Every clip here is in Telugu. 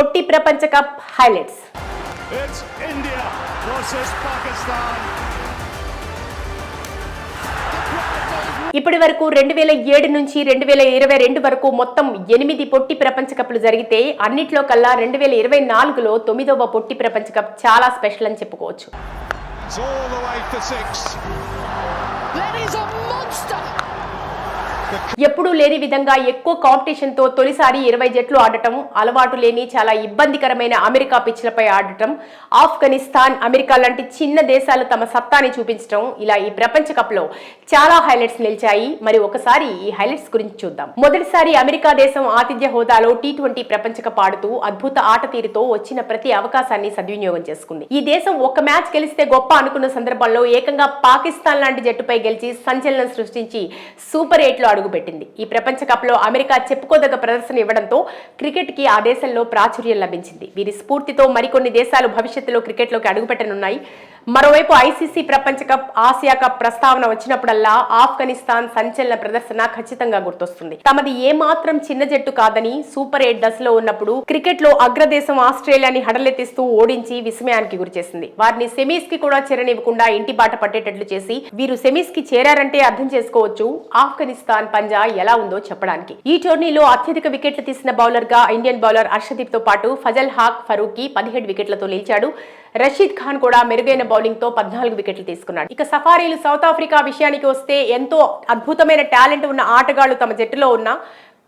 పొట్టి ప్రపంచ కప్ హైలైట్స్. ఇప్పటి వరకు రెండు వేల ఏడు నుంచి రెండు వేల ఇరవై రెండు వరకు మొత్తం ఎనిమిది పొట్టి ప్రపంచ కప్లు జరిగితే అన్నిట్లో కల్లా రెండు వేల ఇరవై నాలుగులో తొమ్మిదవ పొట్టి ప్రపంచ కప్ చాలా స్పెషల్ అని చెప్పుకోవచ్చు. ఎప్పుడూ లేని విధంగా ఎక్కువ కాంపిటీషన్తో తొలిసారి ఇరవై జట్లు ఆడటం అలవాటు లేని చాలా ఇబ్బందికరమైన అమెరికా పిచ్లపై ఆడటం ఆఫ్ఘనిస్తాన్ అమెరికా లాంటి చిన్న దేశాలు తమ సత్తాని చూపించడం ఇలా ఈ ప్రపంచ కప్లో చాలా హైలైట్స్ నిలిచాయి. మరి ఒకసారి ఈ హైలైట్స్ గురించి చూద్దాం. మొదటిసారి అమెరికా దేశం ఆతిథ్య హోదాలో టీ ట్వంటీ ప్రపంచ కప్ ఆడుతూ అద్భుత ఆట తీరుతో వచ్చిన ప్రతి అవకాశాన్ని సద్వినియోగం చేసుకుంది. ఈ దేశం ఒక మ్యాచ్ గెలిస్తే గొప్ప అనుకున్న సందర్భంలో ఏకంగా పాకిస్తాన్ లాంటి జట్టుపై గెలిచి సంచలనం సృష్టించి సూపర్ ఎయిట్లో అడుగుపెట్టింది. ఈ ప్రపంచ కప్లో అమెరికా చెప్పుకోదగ్గ ప్రదర్శన ఇవ్వడంతో క్రికెట్కి ఆ దేశంలో ప్రాచుర్యం లభించింది. వీరి స్ఫూర్తితో మరికొన్ని దేశాలు భవిష్యత్తులో క్రికెట్లోకి అడుగుపెట్టనున్నాయి. మరోవైపు ఐసీసీ ప్రపంచ కప్ ఆసియా కప్ ప్రస్తావన వచ్చినప్పుడల్లా ఆఫ్ఘనిస్తాన్ సంచలన ప్రదర్శన ఖచ్చితంగా గుర్తొస్తుంది. తమది ఏమాత్రం చిన్న జట్టు కాదని సూపర్ ఎయిట్ దశలో ఉన్నప్పుడు క్రికెట్లో అగ్రదేశం ఆస్ట్రేలియాని హడలెత్తిస్తూ ఓడించి విస్మయానికి గురిచేసింది. వారిని సెమీస్కి కూడా చేరనివ్వకుండా ఇంటి బాట పట్టేటట్లు చేసి వీరు సెమీస్కి చేరారంటే అర్థం చేసుకోవచ్చు ఆఫ్ఘనిస్తాన్ పంజా ఎలా ఉందో చెప్పడానికి. ఈ టోర్నీలో అత్యధిక వికెట్లు తీసిన బౌలర్గా ఇండియన్ బౌలర్ హర్షదీప్తో పాటు ఫజల్ హాక్ ఫరూక్ పదిహేడు వికెట్లతో నిలిచాడు. రషీద్ ఖాన్ కూడా మెరుగైన బౌలర్ తో పద్నాలుగు వికెట్లు తీసుకున్నాడు. ఇక సఫారీలు సౌత్ ఆఫ్రికా విషయానికి వస్తే ఎంతో అద్భుతమైన టాలెంట్ ఉన్న ఆటగాళ్ళు తమ జట్టులో ఉన్న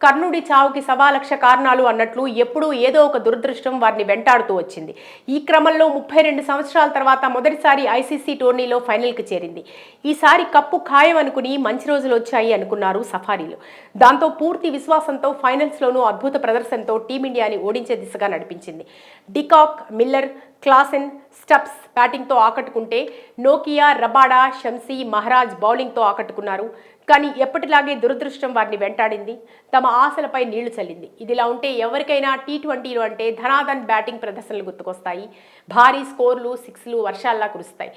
కర్ణుడి చావుకి సవాలక్ష కారణాలు అన్నట్లు ఎప్పుడూ ఏదో ఒక దురదృష్టం వారిని వెంటాడుతూ వచ్చింది. ఈ క్రమంలో ముప్పై రెండు సంవత్సరాల తర్వాత మొదటిసారి ఐసీసీ టోర్నీలో ఫైనల్కి చేరింది. ఈసారి కప్పు ఖాయం అనుకుని మంచి రోజులు వచ్చాయి అనుకున్నారు సఫారీలు. దాంతో పూర్తి విశ్వాసంతో ఫైనల్స్లోనూ అద్భుత ప్రదర్శనతో టీమిండియాని ఓడించే దిశగా నడిపించింది. De Kock Miller Klaasen Stubbs బ్యాటింగ్తో ఆకట్టుకుంటే నోకియా రబాడా షంసీ మహారాజ్ బౌలింగ్తో ఆకట్టుకున్నారు. కానీ ఎప్పటిలాగే దురదృష్టం వారిని వెంటాడింది. తమ ఆశలపై నీళ్ళు చల్లింది. ఇదిలా ఉంటే ఎవరికైనా టీ ట్వంటీలు అంటే ధనాధన్ బ్యాటింగ్ ప్రదర్శనలు గుర్తుకొస్తాయి. భారీ స్కోర్లు సిక్స్లు వర్షాల్లా కురుస్తాయి.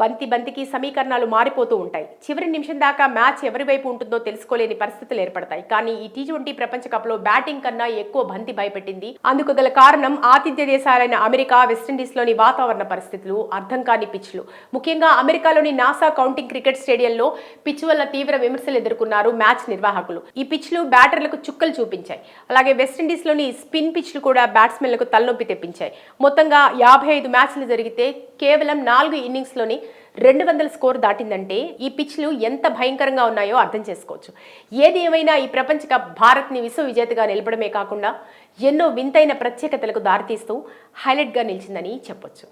బంతి బంతికి సమీకరణాలు మారిపోతూ ఉంటాయి. చివరి నిమిషం దాకా మ్యాచ్ ఎవరి వైపు ఉంటుందో తెలుసుకోలేని పరిస్థితులు ఏర్పడతాయి. కానీ ఈ టీ ట్వంటీ ప్రపంచ కప్లో బ్యాటింగ్ కన్నా ఎక్కువ బంతి భయపెట్టింది. అందుకు గల కారణం ఆతిథ్య దేశాలైన అమెరికా వెస్టిండీస్లోని వాతావరణ పరిస్థితులు అర్థం కాని పిచ్లు. ముఖ్యంగా అమెరికాలోని నాసా కౌంటింగ్ క్రికెట్ స్టేడియంలో పిచ్ వల్ల తీవ్ర విమర్శలు ఎదుర్కొన్నారు మ్యాచ్ నిర్వాహకులు. ఈ పిచ్లు బ్యాటర్లకు చుక్కలు చూపించాయి. అలాగే వెస్టిండీస్లోని స్పిన్ పిచ్లు కూడా బ్యాట్స్మెన్లకు తలనొప్పి తెప్పించాయి. మొత్తంగా యాభై ఐదు మ్యాచ్లు జరిగితే కేవలం నాలుగు ఇన్నింగ్స్లోని రెండు వందల స్కోర్ దాటిందంటే ఈ పిచ్లు ఎంత భయంకరంగా ఉన్నాయో అర్థం చేసుకోవచ్చు. ఏది ఏమైనా ఈ ప్రపంచ కప్ భారత్ని విశ్వ విజేతగా నిలపడమే కాకుండా ఎన్నో వింతైన ప్రత్యేకతలకు దారితీస్తూ హైలైట్గా నిలిచిందని చెప్పొచ్చు.